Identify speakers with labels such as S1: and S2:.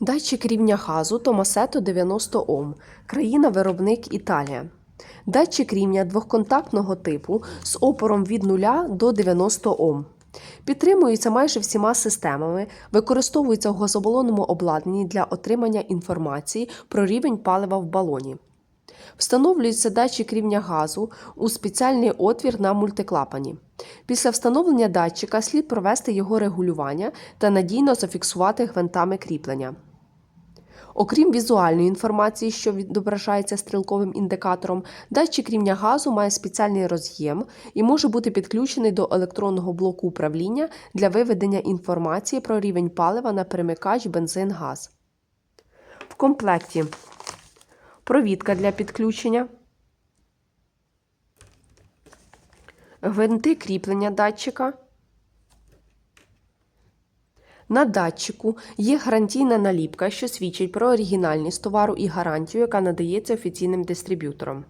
S1: Датчик рівня газу Томасето 90 Ом. Країна-виробник Італія. Датчик рівня двохконтактного типу з опором від 0 до 90 Ом. Підтримується майже всіма системами, використовується в газобалонному обладнанні для отримання інформації про рівень палива в балоні. Встановлюється датчик рівня газу у спеціальний отвір на мультиклапані. Після встановлення датчика слід провести його регулювання та надійно зафіксувати гвинтами кріплення. Окрім візуальної інформації, що відображається стрілковим індикатором, датчик рівня газу має спеціальний роз'єм і може бути підключений до електронного блоку управління для виведення інформації про рівень палива на перемикач бензин-газ. В комплекті провідка для підключення, гвинти кріплення датчика. На датчику є гарантійна наліпка, що свідчить про оригінальність товару і гарантію, яка надається офіційним дистриб'ютором.